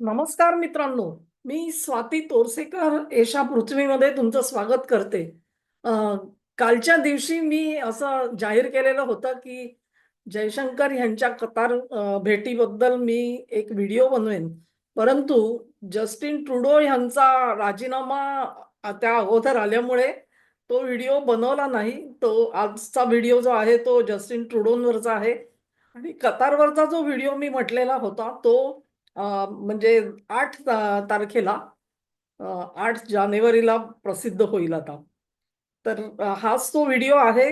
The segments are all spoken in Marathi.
नमस्कार मित्रांनो मी स्वाती तोरसेकर एशा पृथ्वीमध्ये तुमचं स्वागत करते. कालच्या दिवशी मी असं जाहीर केलेलं होतं की जयशंकर यांच्या कतार भेटीबद्दल मी एक व्हिडिओ बनवेन. परंतु जस्टिन ट्रुडो यांचा राजीनामा त्या अगोदर आल्यामुळे तो व्हिडिओ बनवला नाही. तो आजचा व्हिडिओ जो आहे तो जस्टिन ट्रुडोंवरचा आहे. आणि कतारवरचा जो व्हिडिओ मी म्हटलेला होता तो म्हणजे आठ तारखेला आठ जानेवारीला प्रसिद्ध होईल आता. तर हाच तो व्हिडिओ आहे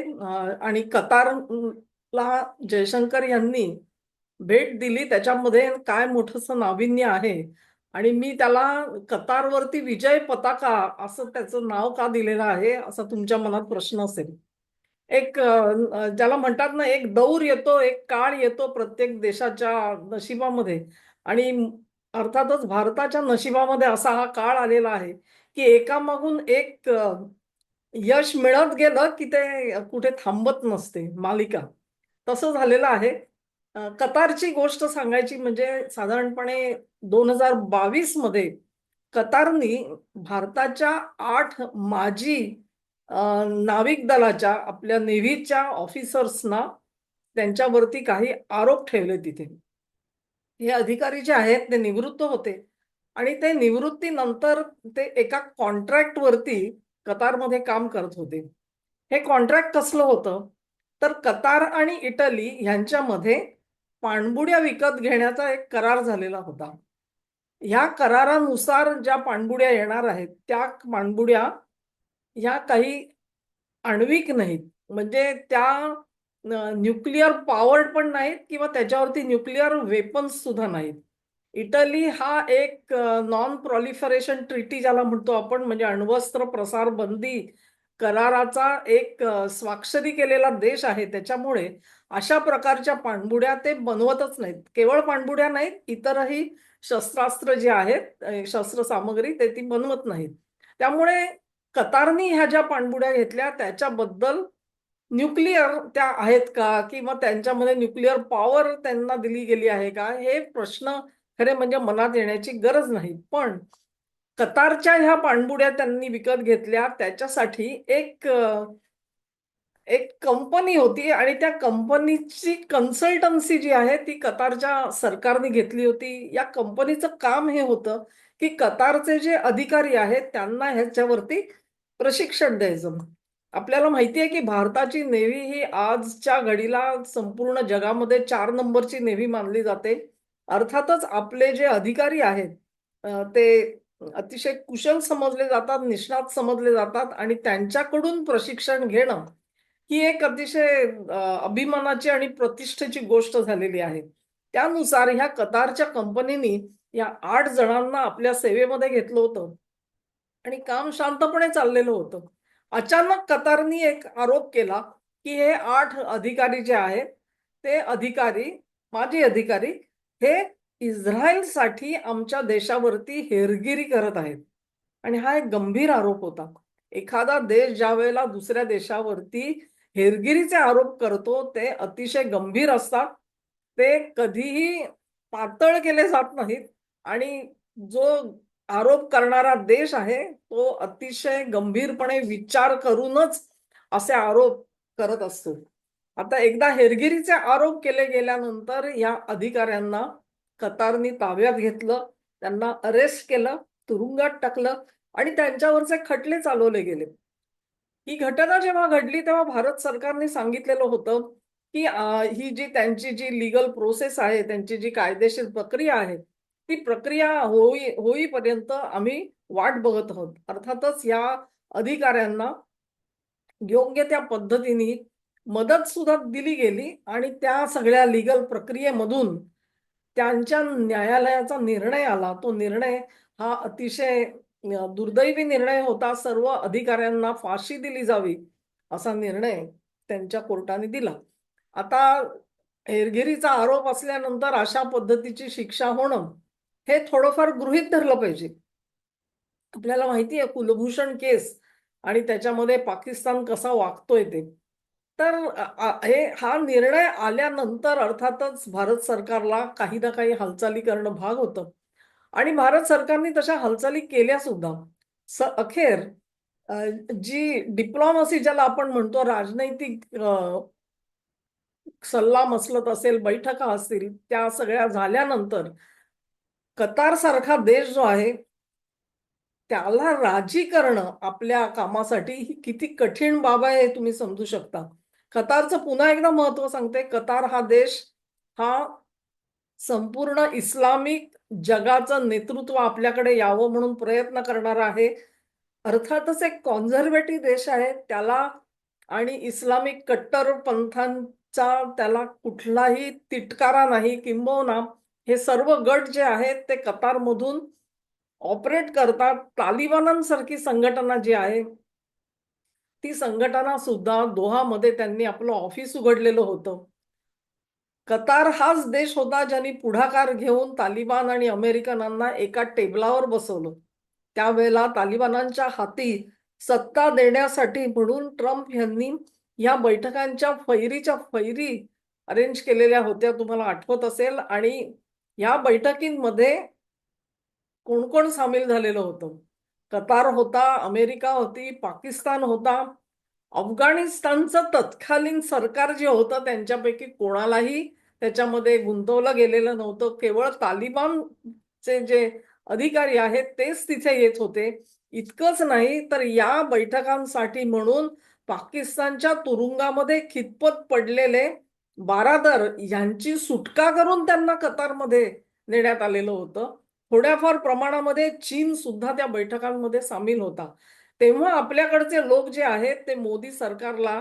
आणि कतारला जयशंकर यांनी भेट दिली. त्याच्यामध्ये काय मोठंसं नाविन्य आहे? आणि मी त्याला कतारवरती विजय पताका असं त्याचं नाव का दिलेलं आहे असा तुमच्या मनात प्रश्न असेल. एक ज्याला म्हणतात ना एक दौर येतो एक काळ येतो प्रत्येक देशाच्या नशिबामध्ये. आणि अर्थातच भारताच्या नशिबामध्ये असा हा काळ आलेला आहे की एकामागून एक यश मिळत गेलं की ते कुठे थांबत नसते मालिका. तसं झालेलं आहे. कतारची गोष्ट सांगायची म्हणजे साधारणपणे दोन हजार बावीसमध्ये कतारनी भारताच्या आठ माजी नाविक दलाच्या आपल्या नेव्हीच्या ऑफिसर्सना त्यांच्यावरती काही आरोप ठेवले तिथे. हे अधिकारी जे आहेत ते निवृत्त होते. आणि ते निवृत्तीनंतर ते एका कॉन्ट्रॅक्ट वरती कतारमध्ये काम करत होते. हे कॉन्ट्रॅक्ट कसलं होतं? तर कतार आणि इटली ह्यांच्यामध्ये पाणबुड्या विकत घेण्याचा एक करार झालेला होता. ह्या करारानुसार ज्या पाणबुड्या येणार आहेत त्या पाणबुड्या ह्या काही आण्विक नाहीत. म्हणजे त्या न्यूक्लिअर पॉवर्ड पण नाहीत किंवा त्याच्यावरती न्यूक्लिअर वेपन्स सुद्धा नाहीत. इटली हा एक नॉन प्रॉलिफरेशन ट्रिटी ज्याला म्हणतो आपण म्हणजे अण्वस्त्र प्रसार बंदी कराराचा एक स्वाक्षरी केलेला देश आहे. त्याच्यामुळे अशा प्रकारच्या पाणबुड्या ते बनवतच नाहीत. केवळ पाणबुड्या नाहीत इतरही शस्त्रास्त्र जे आहेत शस्त्र सामग्री ते ती बनवत नाहीत. त्यामुळे कतारनी ह्या ज्या पाणबुड्या घेतल्या त्याच्याबद्दल न्यूक्लिअर त्या आहेत का? किंवा त्यांच्यामध्ये न्यूक्लिअर पॉवर त्यांना दिली गेली आहे का? हे प्रश्न खरे म्हणजे मनात येण्याची गरज नाही. पण कतारच्या ह्या पाणबुड्या त्यांनी विकत घेतल्या. त्याच्यासाठी एक एक कंपनी होती आणि त्या कंपनीची कन्सल्टन्सी जी आहे ती कतारच्या सरकारने घेतली होती. या कंपनीचं काम हे होतं की कतारचे जे अधिकारी आहेत त्यांना ह्याच्यावरती प्रशिक्षण द्यायचं. आपल्याला माहिती आहे की भारताची नेव्ही ही आजच्या घडीला संपूर्ण जगामध्ये चार नंबरची नेव्ही मानली जाते. अर्थातच आपले जे अधिकारी आहेत ते अतिशय कुशल समजले जातात निष्णात समजले जातात आणि त्यांच्याकडून प्रशिक्षण घेणं ही एक अतिशय अभिमानाची आणि प्रतिष्ठेची गोष्ट झालेली आहे. त्यानुसार ह्या कतारच्या कंपनीनी या आठ जणांना आपल्या सेवेमध्ये घेतलं होतं. आणि काम शांतपणे चाललेलं होतं. अचानक कतारनी एक आरोप केला की हे आठ अधिकारी जे आहेत ते अधिकारी माजी अधिकारी हे इस्रायलसाठी आमच्या देशावरती हेरगिरी करत आहेत. आणि हा एक गंभीर आरोप होता. एखादा देश ज्या वेळेला दुसऱ्या देशावरती हेरगिरीचे आरोप करतो ते अतिशय गंभीर असतात. ते कधीही पातळ केले जात नाहीत. आणि जो आरोप करणारा देश आहे तो अतिशय गंभीरपणे विचार करूनच असे आरोप करत असतो. आता एकदा हेरगिरीचे आरोप केले गेल्यानंतर या अधिकाऱ्यांना कतारनी ताब्यात घेतलं त्यांना अरेस्ट केलं तुरुंगात टाकलं आणि त्यांच्यावरचे खटले चालवले गेले. ही घटना जेव्हा घडली तेव्हा भारत सरकारने सांगितलेलं होतं की ही जी त्यांची जी लिगल प्रोसेस आहे त्यांची जी कायदेशीर प्रक्रिया आहे ती प्रक्रिया होई होईपर्यंत आम्ही वाट बघत आहोत. अर्थातच या अधिकाऱ्यांना योग्य त्या पद्धतीने मदत सुद्धा दिली गेली आणि त्या सगळ्या लिगल प्रक्रियेमधून त्यांच्या न्यायालयाचा निर्णय आला. तो निर्णय हा अतिशय दुर्दैवी निर्णय होता. सर्व अधिकाऱ्यांना फाशी दिली जावी असा निर्णय त्यांच्या कोर्टाने दिला. आता हेरगिरीचा आरोप असल्यानंतर अशा पद्धतीची शिक्षा होणं हे थोडंफार गृहीत धरलं पाहिजे. आपल्याला माहिती आहे कुलभूषण केस आणि त्याच्यामध्ये पाकिस्तान कसा वागतोय ते. तर हे हा निर्णय आल्यानंतर अर्थातच भारत सरकारला काही ना काही हालचाली करणं भाग होतं. आणि भारत सरकारने तशा हालचाली केल्या सुद्धा. स अखेर जी डिप्लोमसी ज्याला आपण म्हणतो राजनैतिक सल्ला मसलत असेल बैठका असतील त्या सगळ्या झाल्यानंतर कतार सारखा देश जो आहे त्याला राजी करणं आपल्या कामासाठी ही किती कठीण बाब आहे हे तुम्ही समजू शकता. कतारचं पुन्हा एकदा महत्त्व सांगते. कतार हा देश हा संपूर्ण इस्लामिक जगाचं नेतृत्व आपल्याकडे यावं म्हणून प्रयत्न करणारा आहे. अर्थातच एक कॉन्झर्वेटिव्ह देश आहे. त्याला आणि इस्लामिक कट्टर पंथांचा त्याला कुठलाही तिटकारा नाही किंबहुना हे सर्व गट जे आहेत ते कतारमधून ऑपरेट करतात. तालिबानांसारखी संघटना जी आहे ती संघटना सुद्धा दोहामध्ये त्यांनी आपलं ऑफिस उघडलेलं होतं. कतार हाच देश होता ज्यांनी पुढाकार घेऊन तालिबान आणि अमेरिकनांना एका टेबलावर बसवलं. त्यावेळेला तालिबानांच्या हाती सत्ता देण्यासाठी म्हणून ट्रम्प यांनी या बैठकांच्या फैरीच्या फैरी अरेंज केलेल्या होत्या तुम्हाला आठवत असेल. आणि या बैठकींमध्ये कोण कोण सामील झालेलं होतं? कतार होता अमेरिका होती पाकिस्तान होता. अफगाणिस्तानचं तत्कालीन सरकार जे होतं त्यांच्यापैकी कोणालाही त्याच्यामध्ये गुंतवलं गेलेलं नव्हतं. केवळ तालिबानचे जे अधिकारी आहेत तेच तिथे येत होते. इतकंच नाही तर या बैठकांसाठी म्हणून पाकिस्तानच्या तुरुंगामध्ये खितपत पडलेले बारादर यांची सुटका करून त्यांना कतारमध्ये नेण्यात आलेलं होतं. थोड्याफार प्रमाणामध्ये चीन सुद्धा त्या बैठकांमध्ये सामील होता. तेव्हा आपल्याकडचे लोक जे आहेत ते मोदी सरकारला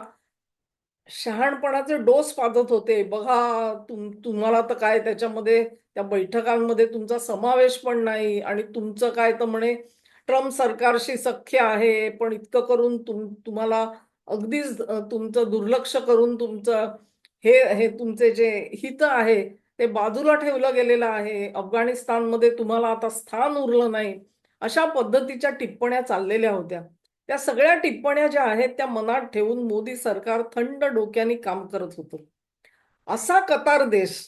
शहाणपणाचे डोस पाजत होते. बघा तुम तुम्हाला तर काय त्याच्यामध्ये त्या बैठकांमध्ये तुमचा समावेश पण नाही आणि तुमचं काय तर म्हणे ट्रम्प सरकारशी सख्य आहे पण इतकं करून तुम तुम्हाला अगदीच तुमचं दुर्लक्ष करून तुमचं हे हे तुमचे जे हित आहे ते बाजूला ठेवलं गेलेलं आहे. अफगाणिस्तानमध्ये तुम्हाला आता स्थान उरलं नाही. अशा पद्धतीच्या टिप्पण्या चाललेल्या होत्या. त्या सगळ्या टिप्पण्या ज्या आहेत त्या मनात ठेवून मोदी सरकार थंड डोक्याने काम करत होतं. असा कतार देश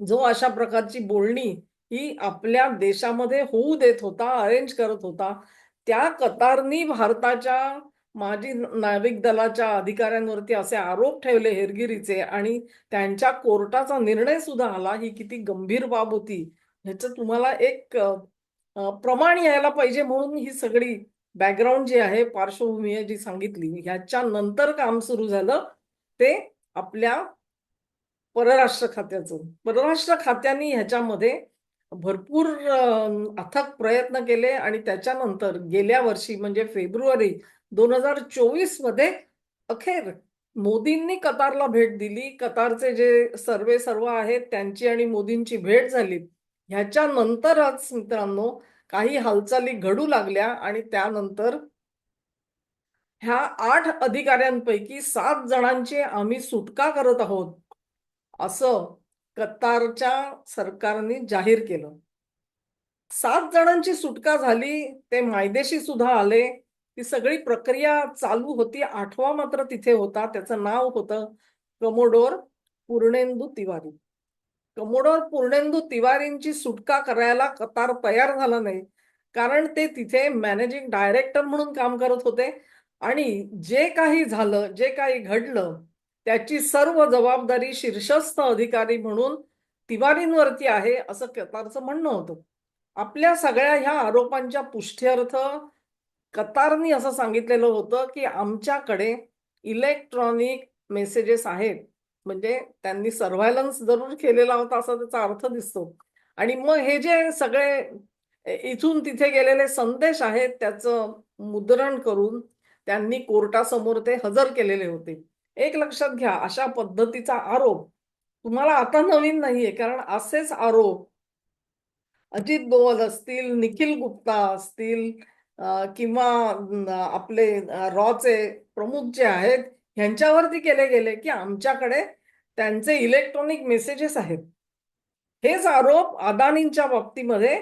जो अशा प्रकारची बोलणी ही आपल्या देशामध्ये होऊ देत होता अरेंज करत होता त्या कतारनी भारताच्या माजी नाविक दलाच्या अधिकाऱ्यांवरती असे आरोप ठेवले हेरगिरीचे आणि त्यांच्या कोर्टाचा निर्णय सुद्धा आला. ही किती गंभीर बाब होती. ह्याचं तुम्हाला एक प्रमाण यायला पाहिजे म्हणून ही सगळी बॅकग्राऊंड जी आहे पार्श्वभूमी आहे जी सांगितली ह्याच्या नंतर काम सुरू झालं ते आपल्या परराष्ट्र खात्याचं. परराष्ट्र खात्याने ह्याच्यामध्ये भरपूर अथक प्रयत्न केले आणि त्याच्यानंतर गेल्या वर्षी म्हणजे फेब्रुवारी दोन हजार चोवीसमध्ये अखेर मोदींनी कतारला भेट दिली. कतारचे जे सर्वे सर्व आहेत त्यांची आणि मोदींची भेट झाली. ह्याच्या नंतरच मित्रांनो काही हालचाली घडू लागल्या आणि त्यानंतर ह्या आठ अधिकाऱ्यांपैकी सात जणांची आम्ही सुटका करत आहोत असं कतारच्या सरकारने जाहीर केलं. सात जणांची सुटका झाली ते मायदेशी सुद्धा आले. ती सगळी प्रक्रिया चालू होती. आठवा मात्र तिथे होता. त्याचं नाव होतं कमोडोर पूर्णेंदू तिवारी. कमोडोर पूर्णेंदू तिवारींची सुटका करायला कतार तयार झाला नाही. कारण ते तिथे मॅनेजिंग डायरेक्टर म्हणून काम करत होते. आणि जे काही झालं जे काही घडलं त्याची सर्व जबाबदारी शीर्षस्थ अधिकारी म्हणून तिवारींवरती आहे असं कतारचं म्हणणं होतं. आपल्या सगळ्या ह्या आरोपांच्या पुष्ट्यर्थ कतारनी असं सांगितलेलं होतं की आमच्याकडे इलेक्ट्रॉनिक मेसेजेस आहेत. म्हणजे त्यांनी सर्व्हायलन्स जरूर केलेला होता असा त्याचा अर्थ दिसतो. आणि मग हे जे सगळे इथून तिथे गेलेले संदेश आहेत त्याचं मुद्रण करून त्यांनी कोर्टासमोर ते हजर केलेले होते. एक लक्षात घ्या अशा पद्धतीचा आरोप तुम्हाला आता नवीन नाहीये कारण असेच आरोप अजित दोवल असतील निखिल गुप्ता असतील किंवा आपले रॉचे प्रमुख जे आहेत ह्यांच्यावरती केले गेले की आमच्याकडे त्यांचे इलेक्ट्रॉनिक मेसेजेस आहेत. हेच आरोप अदानींच्या बाबतीमध्ये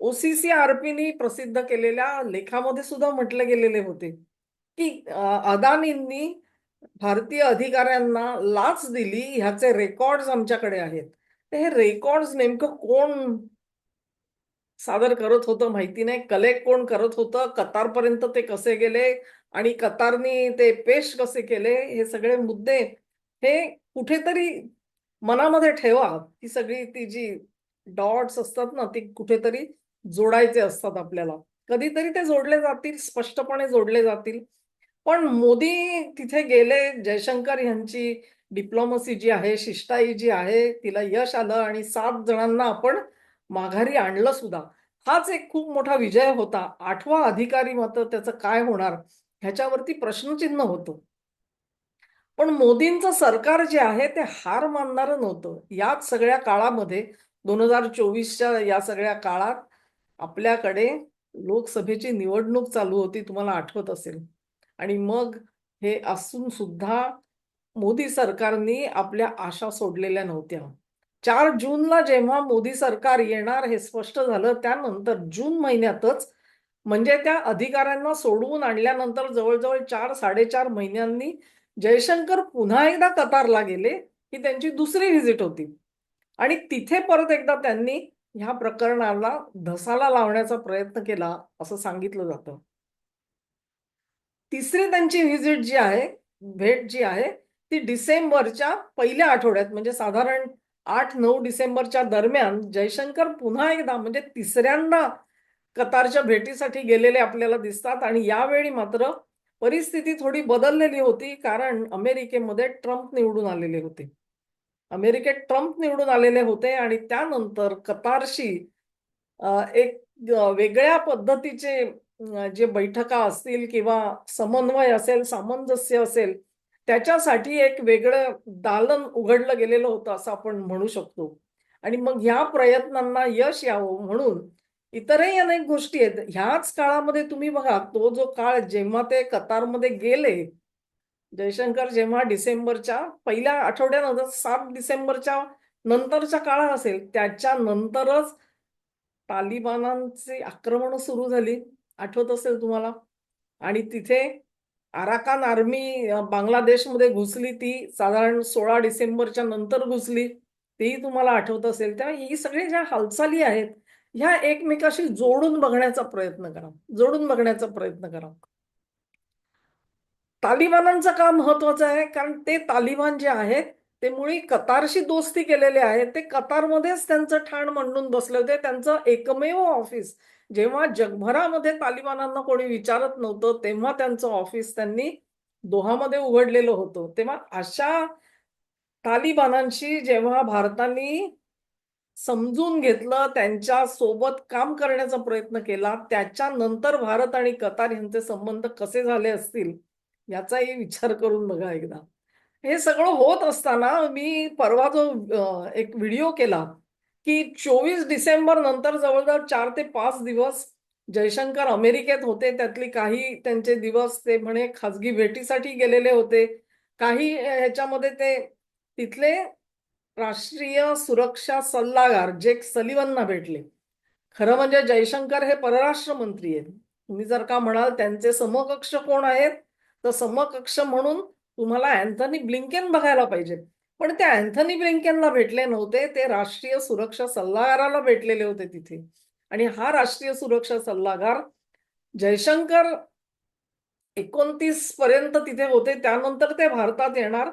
ओसीसी आरपीनी प्रसिद्ध केलेल्या लेखामध्ये सुद्धा म्हटले गेलेले होते की अदानींनी भारतीय अधिकाऱ्यांना लाच दिली ह्याचे रेकॉर्ड्स आमच्याकडे आहेत. हे रेकॉर्ड्स नेमकं कोण सादर करत होतं माहिती नाही. कलेक्ट कोण करत होतं? कतारपर्यंत ते कसे गेले? आणि कतारनी ते पेश कसे केले? हे सगळे मुद्दे हे कुठेतरी मनामध्ये ठेवा. ही सगळी ती जी डॉट्स असतात ना ती कुठेतरी जोडायचे असतात आपल्याला. कधीतरी ते जोडले जातील स्पष्टपणे जोडले जातील. पण मोदी तिथे गेले जयशंकर यांची डिप्लोमसी जी आहे शिष्टाई जी आहे तिला यश आलं आणि सात जणांना आपण माघारी आणलं सुद्धा. हाच एक खूप मोठा विजय होता. आठवा अधिकारी मात्र त्याचं काय होणार ह्याच्यावरती प्रश्नचिन्ह होतं. पण मोदींचं सरकार जे आहे ते हार मानणारं नव्हतं. याच सगळ्या काळामध्ये दोन हजार चोवीसच्या या सगळ्या काळात आपल्याकडे लोकसभेची निवडणूक चालू होती तुम्हाला आठवत असेल. आणि मग हे असून सुद्धा मोदी सरकारने आपल्या आशा सोडलेल्या नव्हत्या. चार जूनला जेव्हा मोदी सरकार येणार हे स्पष्ट झालं त्यानंतर जून महिन्यातच म्हणजे त्या अधिकाऱ्यांना सोडवून आणल्यानंतर जवळजवळ चार साडेचार महिन्यांनी जयशंकर पुन्हा एकदा कतारला गेले ही त्यांची दुसरी व्हिजिट होती. आणि तिथे परत एकदा त्यांनी ह्या प्रकरणाला धसाला लावण्याचा प्रयत्न केला असं सांगितलं जातं. तिसरी त्यांची व्हिजिट जी आहे भेट जी आहे ती डिसेंबरच्या पहिल्या आठवड्यात म्हणजे साधारण आठ नऊ डिसेंबरच्या दरम्यान जयशंकर पुन्हा एकदा म्हणजे तिसऱ्यांदा कतारच्या भेटीसाठी गेलेले आपल्याला दिसतात. आणि यावेळी मात्र परिस्थिती थोडी बदललेली होती कारण अमेरिकेमध्ये ट्रम्प निवडून आलेले होते. अमेरिकेत ट्रम्प निवडून आलेले होते आणि त्यानंतर कतारशी एक वेगळ्या पद्धतीचे जे बैठका असतील किंवा समन्वय असेल सामंजस्य असेल त्याच्यासाठी एक वेगळं दालन उघडलं गेलेलं होतं असं आपण म्हणू शकतो. आणि मग ह्या प्रयत्नांना यश यावं म्हणून इतरही अनेक गोष्टी आहेत. ह्याच काळामध्ये तुम्ही बघा तो जो काळ जेव्हा ते कतारमध्ये गेले जयशंकर जेव्हा डिसेंबरच्या पहिल्या आठवड्यानंतर सात डिसेंबरच्या नंतरच्या काळ असेल त्याच्यानंतरच तालिबानांची आक्रमण सुरू झाली. आठवत असेल तुम्हाला? आणि तिथे आराकान आर्मी बांगलादेशमध्ये घुसली ती साधारण सोळा डिसेंबरच्या नंतर घुसली. तेही तुम्हाला आठवत असेल. तेव्हा ही सगळी ज्या हालचाली आहेत ह्या एकमेकाशी जोडून बघण्याचा प्रयत्न करा. जोडून बघण्याचा प्रयत्न करा. तालिबानांचं का महत्वाचं आहे कारण ते तालिबान जे आहेत ते मुळी कतारशी दोस्ती केलेले आहेत. ते कतारमध्येच त्यांचं ठाण मांडून बसले होते. त्यांचं एकमेव ऑफिस जेव्हा जगभरामध्ये तालिबानांना कोणी विचारत नव्हतं तेव्हा त्यांचं ऑफिस त्यांनी दोहामध्ये उघडलेलं होतं. तेव्हा अशा तालिबानांशी जेव्हा भारताने समजून घेतलं त्यांच्यासोबत काम करण्याचा प्रयत्न केला त्याच्यानंतर भारत आणि कतार यांचे संबंध कसे झाले असतील याचाही विचार करून बघा एकदा. हे सगळं होत असताना मी परवा जो एक व्हिडिओ केला की चोवीस डिसेंबर नंतर जवळजवळ चार ते पाच दिवस जयशंकर अमेरिकेत होते. त्यातली काही त्यांचे दिवस ते म्हणे खाजगी भेटीसाठी गेलेले होते. काही ह्याच्यामध्ये ते तिथले राष्ट्रीय सुरक्षा सल्लागार जेक सलिवनना भेटले. खरं म्हणजे जयशंकर हे परराष्ट्र मंत्री आहेत. तुम्ही जर का म्हणाल त्यांचे समकक्ष कोण आहेत तर समकक्ष म्हणून तुम्हाला अँथनी ब्लिंकेन बघायला पाहिजे. पण ते अँथनी ब्लिंकेनला भेटले नव्हते ते राष्ट्रीय सुरक्षा सल्लागाराला भेटलेले होते तिथे. आणि हा राष्ट्रीय सुरक्षा सल्लागार जयशंकर एकोणतीस पर्यंत तिथे होते त्यानंतर ते भारतात येणार.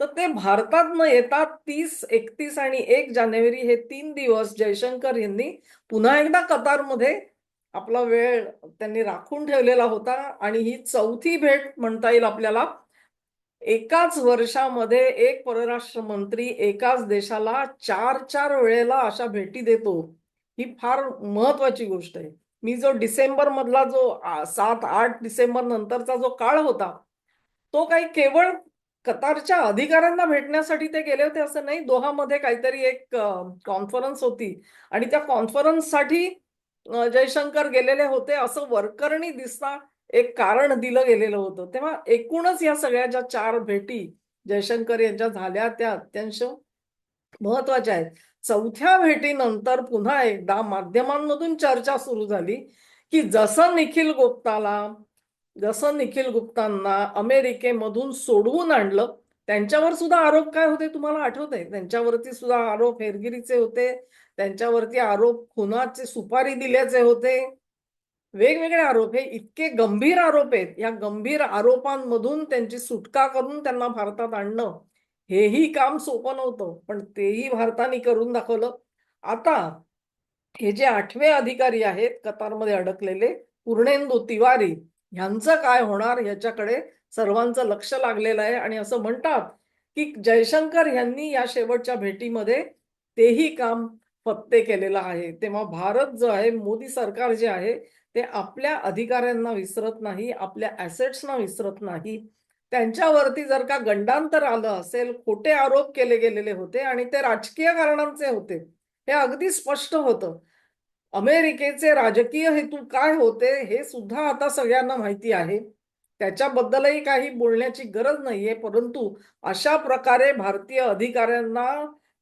तर ते भारतात न येता तीस एकतीस आणि एक जानेवारी हे तीन दिवस जयशंकर यांनी पुन्हा एकदा कतारमध्ये आपला वेळ त्यांनी राखून ठेवलेला होता. आणि ही चौथी भेट म्हणता येईल आपल्याला. एकाच वर्षामध्ये एक परराष्ट्र मंत्री एकाच देशाला चार चार वेळेला अशा भेटी देतो ही फार महत्वाची गोष्ट आहे. मी जो डिसेंबर मधला जो सात आठ डिसेंबर नंतरचा जो काळ होता तो काही केवळ कतारच्या अधिकाऱ्यांना भेटण्यासाठी ते गेले होते असं नाही. दोहामध्ये काहीतरी एक कॉन्फरन्स होती आणि त्या कॉन्फरन्ससाठी जयशंकर गेलेले होते. असं वरकरणी दिसता एक कारण दिलं गेलेलं होतं. तेव्हा एकूणच या सगळ्या ज्या चार भेटी जयशंकर यांच्या झाल्या त्या अत्यंत महत्त्वाच्या आहेत. चौथ्या भेटीनंतर पुन्हा एकदा माध्यमांमधून चर्चा सुरू झाली की जसं निखिल गुप्ताला जसं निखिल गुप्तांना अमेरिकेमधून सोडवून आणलं त्यांच्यावर सुद्धा आरोप काय होते तुम्हाला आठवत आहे त्यांच्यावरती सुद्धा आरोप हेरगिरीचे होते त्यांच्यावरती आरोप खुनाचे सुपारी दिल्याचे होते. वेगवेगळे आरोप हे इतके गंभीर आरोप आहेत. या गंभीर आरोपांमधून त्यांची सुटका करून त्यांना भारतात आणणं हेही काम सोपं नव्हतं पण तेही भारताने करून दाखवलं. आता हे जे आठवे अधिकारी आहेत कतारमध्ये अडकलेले पूर्णेंदू तिवारी ह्यांचं काय होणार? ह्याच्याकडे सर्वांचं लक्ष लागलेलं आहे. आणि असं म्हणतात की जयशंकर यांनी या शेवटच्या भेटीमध्ये तेही काम पत्ते केलेलं आहे. तेव्हा भारत जो आहे मोदी सरकार जे आहे ते आपल्या अधिकाऱ्यांना विसरत नाही आपल्या ऍसेट्सना विसरत नाही. त्यांच्यावरती जर का गंडांतर आलं असेल खोटे आरोप केले गेलेले होते आणि ते राजकीय कारणांचे होते हे अगदी स्पष्ट होतं. अमेरिकेचे राजकीय हेतू काय होते हे सुद्धा आता सगळ्यांना माहिती आहे. त्याच्याबद्दलही काही बोलण्याची गरज नाहीये परंतु अशा प्रकारे भारतीय अधिकाऱ्यांना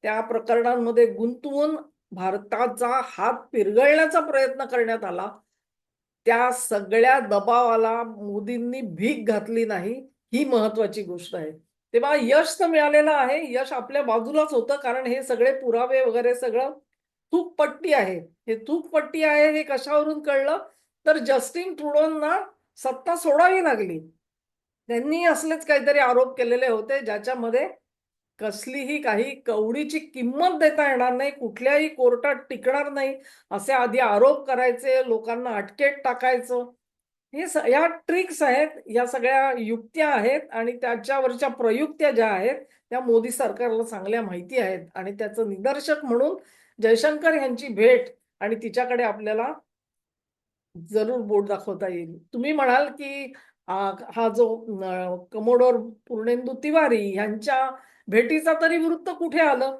त्या प्रकरणांमध्ये गुंतवून भारताचा हात पिरगळण्याचा प्रयत्न करण्यात आला. त्या सगळ्या दबावाला मोदींनी भीक घातली नाही ही महत्वाची गोष्ट आहे. तेव्हा यश तर मिळालेलं आहे यश आपल्या बाजूलाच होतं कारण हे सगळे पुरावे वगैरे सगळं थूकपट्टी आहे. हे पट्टी आहे हे कशावरून कळलं? तर जस्टिन ट्रुडोंना सत्ता सोडावी लागली. त्यांनी असलेच काहीतरी आरोप केलेले होते ज्याच्यामध्ये कसलीही काही कवडीची किंमत देता येणार नाही कुठल्याही कोर्टात टिकणार नाही असे आधी आरोप करायचे लोकांना अटकेत टाकायचं. हे या ट्रिक्स आहेत या सगळ्या युक्त्या आहेत आणि त्याच्यावरच्या प्रयुक्त्या ज्या आहेत त्या मोदी सरकारला चांगल्या माहिती आहेत. आणि त्याचं निदर्शक म्हणून जयशंकर यांची भेट आणि तिच्याकडे आपल्याला जरूर बोट दाखवता येईल. तुम्ही म्हणाल की हा जो कमोडोर पूर्णेंदू तिवारी यांच्या भेटीचा तरी वृत्त कुठे आलं?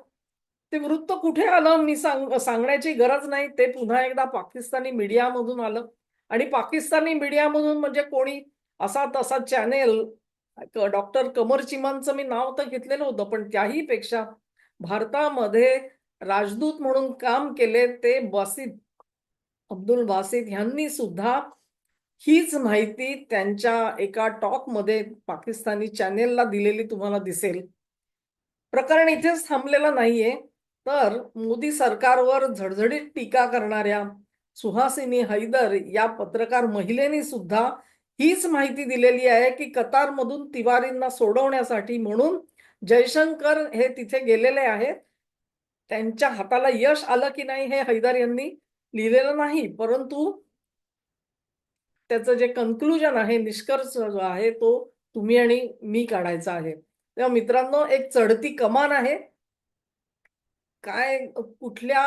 ते वृत्त कुठे आलं? मी सांग सांगण्याची गरज नाही. ते पुन्हा एकदा पाकिस्तानी मीडियामधून आलं. आणि पाकिस्तानी मीडियामधून म्हणजे कोणी? असा तसा चॅनेल डॉक्टर कमर चिमानचं मी नाव तर घेतलेलं होतं पण त्याही पेक्षा भारतामध्ये राजदूत म्हणून काम केले ते बासित अब्दुल बासित ह्यांनी सुद्धा हीच माहिती त्यांच्या एका टॉकमध्ये पाकिस्तानी चॅनेलला दिलेली तुम्हाला दिसेल. प्रकरण इथेच थांबलेलं नाहीये. तर मोदी सरकारवर झडझडीत टीका करणाऱ्या सुहासिनी हैदर या पत्रकार महिलेनी सुद्धा हीच माहिती दिलेली आहे की कतारमधून तिवारींना सोडवण्यासाठी म्हणून जयशंकर हे तिथे गेलेले आहेत. त्यांच्या हाताला यश आलं की नाही हे हैदर यांनी लिहिलेलं नाही परंतु त्याचं जे कन्क्लुजन आहे निष्कर्ष जो आहे तो तुम्ही आणि मी काढायचा आहे. तेव्हा मित्रांनो एक चढती कमान आहे. काय कुठल्या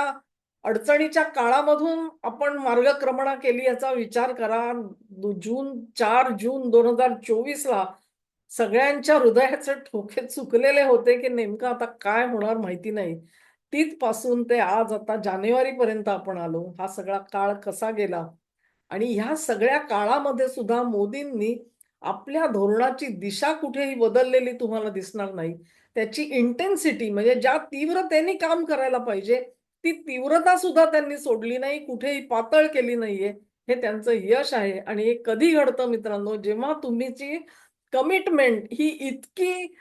अडचणीच्या काळामधून आपण मार्गक्रमणा केली याचा विचार करा. जून चार जून दोन हजार चोवीस ला सगळ्यांच्या हृदयाचे ठोके चुकलेले होते की नेमकं आता काय होणार माहिती नाही. पासून ते आज आता जानेवारी पर्यंत आपण आलो. हा सगळा काळ कसा गेला? आणि ह्या सगळ्या काळामध्ये सुद्धा मोदींनी आपल्या धोरणाची दिशा कुठेही बदललेली तुम्हाला दिसणार नाही. त्याची इंटेन्सिटी म्हणजे ज्या तीव्रतेने काम करायला पाहिजे ती तीव्रता सुद्धा त्यांनी सोडली नाही कुठेही पातळ केली नाहीये हे त्यांचं यश आहे. आणि हे कधी घडतं मित्रांनो जेव्हा तुम्हीची कमिटमेंट ही इतकी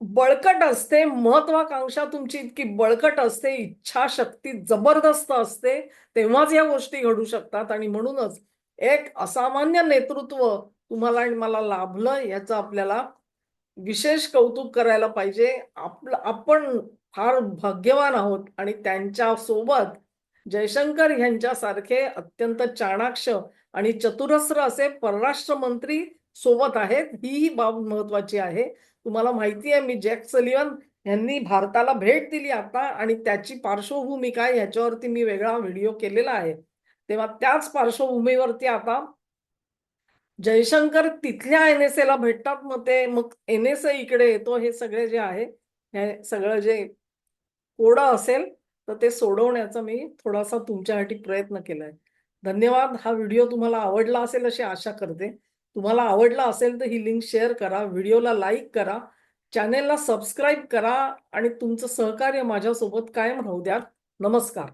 बळकट असते महत्वाकांक्षा तुमची इतकी बळकट असते इच्छाशक्ती जबरदस्त असते तेव्हाच या गोष्टी घडू शकतात. आणि म्हणूनच एक असामान्य नेतृत्व तुम्हाला आणि मला लाभलं याचं आपल्याला विशेष कौतुक करायला पाहिजे. आपलं आपण फार भाग्यवान आहोत आणि त्यांच्यासोबत जयशंकर यांच्यासारखे अत्यंत चाणाक्ष आणि चतुरस्र असे परराष्ट्र मंत्री सोबत आहेत. ही बाब महत्वाची आहे. तुम्हाला माहिती आहे मी जॅक सलिवन यांनी भारताला भेट दिली आता आणि त्याची पार्श्वभूमी काय याच्यावरती मी वेगळा व्हिडिओ केलेला आहे. तेव्हा त्याच पार्श्वभूमीवरती आता जयशंकर तिथल्या एन एस एला भेटतात मग ते मग एन एस ए इकडे येतो हे सगळे जे आहे हे सगळं जे कोडं असेल तर ते सोडवण्याचा मी थोडासा तुमच्यासाठी प्रयत्न केलाय. धन्यवाद. हा व्हिडिओ तुम्हाला आवडला असेल अशी आशा करते. तुम्हाला आवडला असेल तर ही लिंक शेअर करा व्हिडिओला लाईक करा चॅनेलला सबस्क्राईब करा आणि तुमचं सहकार्य माझ्यासोबत कायम राहू द्या नमस्कार.